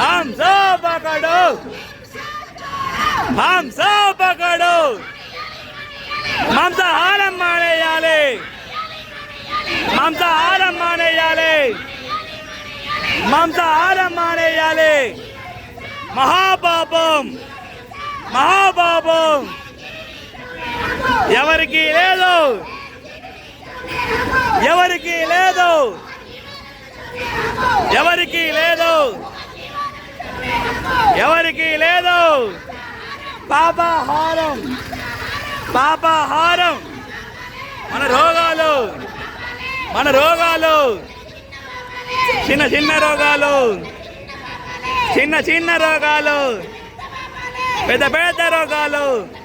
హంస పకడు. హంస పకడు. మాంసాహారం మానేయాలి. మాంసాహారం మానేయాలి. మాంసాహారం మానేయాలి. మహాపాపం. మహాపాపం. ఎవరికి లేదు. ఎవరికి లేదు. ఎవరికి లేదు. ఎవరికి లేదు. పాపాహారం పాపాహారం మన రోగాలు. మన రోగాలు. చిన్న చిన్న రోగాలు. చిన్న చిన్న రోగాలు. పెద్ద పెద్ద రోగాలు.